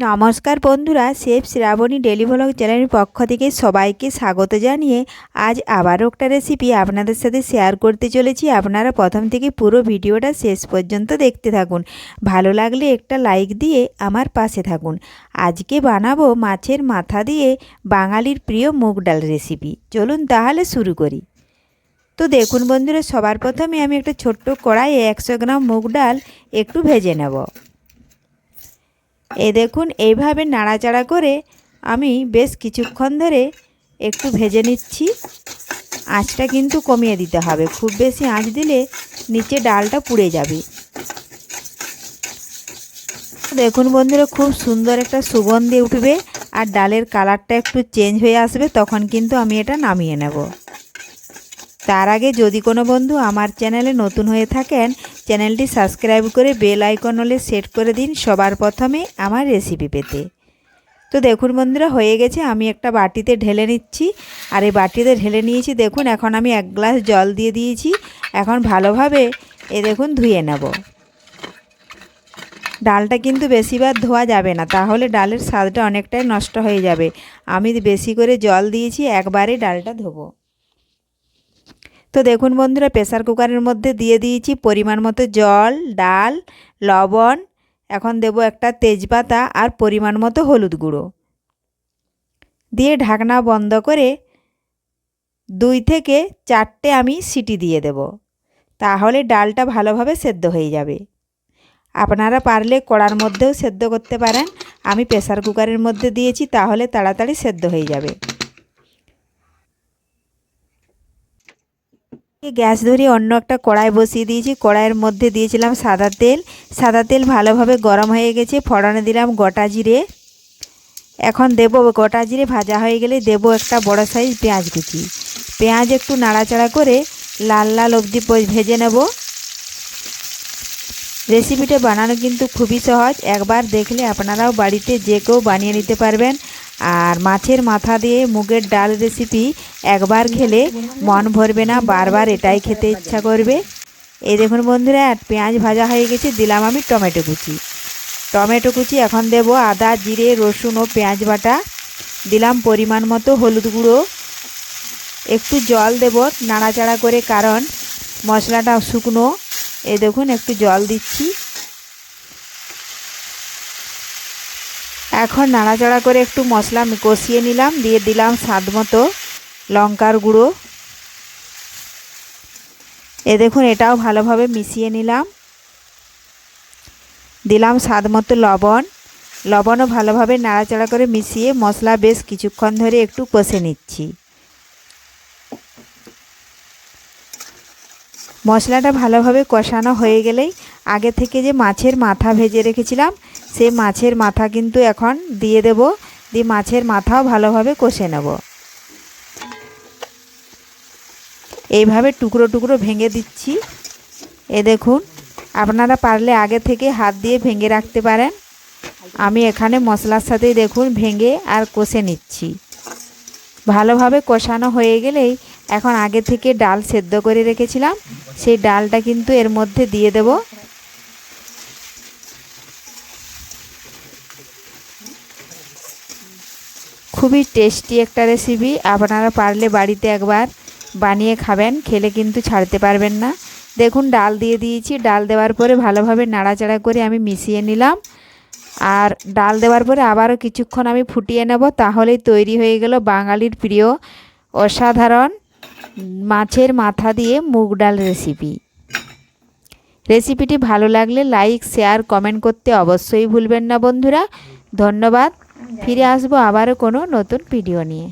নমস্কার বন্ধুরা chef Shrabani daily vlog চ্যানেলের পক্ষ থেকে সবাইকে স্বাগত জানিয়ে আজ আবারও একটা রেসিপি আপনাদের সাথে শেয়ার করতে চলেছি। আপনারা প্রথম থেকে পুরো ভিডিওটা শেষ পর্যন্ত দেখতে থাকুন। ভালো লাগলে একটা লাইক দিয়ে আমার পাশে থাকুন। আজকে বানাবো মাছের মাথা দিয়ে বাঙালির প্রিয় মুগ ডাল রেসিপি চলুন তাহলে শুরু করি। তো দেখুন বন্ধুরা, সবার প্রথমে আমি একটা ছোট্ট কড়াইয়ে একশো গ্রাম মুগ ডাল একটু ভেজে নেব। এ দেখুন, এইভাবে নাড়াচাড়া করে আমি বেশ কিছুক্ষণ ধরে একটু ভেজে নিচ্ছি। আঁচটা কিন্তু কমিয়ে দিতে হবে। খুব বেশি আঁচ দিলে নিচে ডালটা পুড়ে যাবে। দেখুন বন্ধুরা, খুব সুন্দর একটা সুগন্ধি উঠবে আর ডালের কালারটা একটু চেঞ্জ হয়ে আসবে, তখন কিন্তু আমি এটা নামিয়ে নেব। তার আগে যদি কোনো বন্ধু আমার চ্যানেলে নতুন হয়ে থাকেন, চ্যানেলটি সাবস্ক্রাইব করে বেল আইকন হলে সেট করে দিন সবার প্রথমে আমার রেসিপি পেতে। তো দেখুন বন্ধুরা, হয়ে গেছে। আমি একটা বাটিতে ঢেলে নিচ্ছি। আর এই বাটিতে ঢেলে নিয়েছি, দেখুন, এখন আমি এক গ্লাস জল দিয়ে দিয়েছি। এখন ভালোভাবে এ দেখুন ধুয়ে নেব। ডালটা কিন্তু বেশিবার ধোয়া যাবে না, তাহলে ডালের স্বাদটা অনেকটাই নষ্ট হয়ে যাবে। আমি বেশি করে জল দিয়েছি, একবারে ডালটা ধোবো। তো দেখুন বন্ধুরা প্রেসার কুকারের মধ্যে দিয়ে দিয়েছি পরিমাণ মতো জল, ডাল, লবণ, এখন দেব একটা তেজপাতা আর পরিমাণ মতো হলুদ গুঁড়ো। দিয়ে ঢাকনা বন্ধ করে দুই থেকে চারটে আমি সিটি দিয়ে দেব। তাহলে ডালটা ভালোভাবে সেদ্ধ হয়ে যাবে। আপনারা পারলে কড়ার মধ্যেও সেদ্ধ করতে পারেন। আমি প্রেসার কুকারের মধ্যে দিয়েছি, তাহলে তাড়াতাড়ি সেদ্ধ হয়ে যাবে। গ্যাস ধরিয়ে অন্য একটা কড়াই বসিয়ে দিয়েছি। কড়াইয়ের মধ্যে দিয়েছিলাম সাদা তেল। সাদা তেল ভালোভাবে গরম হয়ে গেছে। ফোড়নে দিলাম গোটা জিরে। এখন দেব গোটা জিরে ভাজা হয়ে গেলে দেব একটা বড় সাইজ পেঁয়াজ কুচি। পেঁয়াজ একটু নাড়াচাড়া করে লাল লাল অবধি ভেজে নেব। রেসিপিটা বানানো কিন্তু খুবই সহজ। একবার দেখলে আপনারাও বাড়িতে যে কেউ বানিয়ে নিতে পারবেন। আর মাছের মাথা দিয়ে মুগের ডাল রেসিপি একবার খেলে মন ভরবে না, বারবার এটাই খেতে ইচ্ছা করবে। এই দেখুন বন্ধুরা পেঁয়াজ ভাজা হয়ে গেছে, দিলাম আমি টমেটো কুচি। টমেটো কুচি এখন দেব আদা, জিরে, রসুন ও পেঁয়াজ বাটা। দিলাম পরিমাণ মতো হলুদ গুঁড়ো। একটু জল দেব নাড়াচাড়া করে, কারণ মশলাটা শুকনো। এই দেখুন, একটু জল দিচ্ছি। এখন নাড়াচাড়া করে একটু মশলা কষিয়ে নিলাম, দিয়ে দিলাম স্বাদ মতো লঙ্কার গুঁড়ো। এ দেখুন, এটাও ভালোভাবে মিশিয়ে নিলাম। দিলাম স্বাদ মতো লবণ। লবণও ভালোভাবে নাড়াচাড়া করে মিশিয়ে মশলা বেশ কিছুক্ষণ ধরে একটু কষে নিচ্ছি। মশলাটা ভালোভাবে কষানো হয়ে গেলেই আগে থেকে যে মাছের মাথা ভেজে রেখেছিলাম সেই মাছের মাথা কিন্তু এখন দিয়ে দেব। দিয়ে মাছের মাথাও ভালোভাবে কষে নেব। এইভাবে টুকরো টুকরো ভেঙে দিচ্ছি। এ দেখুন, আপনারা পারলে আগে থেকে হাত দিয়ে ভেঙে রাখতে পারেন। আমি এখানে মশলার সাথেই দেখুন ভেঙে আর কষে নিচ্ছি। ভালোভাবে কষানো হয়ে গেলেই এখন আগে থেকে ডাল সেদ্ধ করে রেখেছিলাম। সেই ডালটা কিন্তু এর মধ্যে দিয়ে দেব। খুবই টেস্টি একটা রেসিপি আপনারা পারলে বাড়িতে একবার বানিয়ে খাবেন, খেলে কিন্তু ছাড়তে পারবেন না। দেখুন, ডাল দিয়ে দিয়েছি। ডাল দেওয়ার পরে ভালোভাবে নাড়াচাড়া করে আমি মিশিয়ে নিলাম। আর ডাল দেওয়ার পরে আবারও কিছুক্ষণ আমি ফুটিয়ে নেব, তাহলেই তৈরি হয়ে গেল বাঙালির প্রিয় অসাধারণ মাছের মাথা দিয়ে মুগ ডাল রেসিপি রেসিপিটি ভালো লাগলে লাইক শেয়ার কমেন্ট করতে অবশ্যই ভুলবেন না বন্ধুরা। ধন্যবাদ। ফিরে আসব আবারও কোনো নতুন ভিডিও নিয়ে।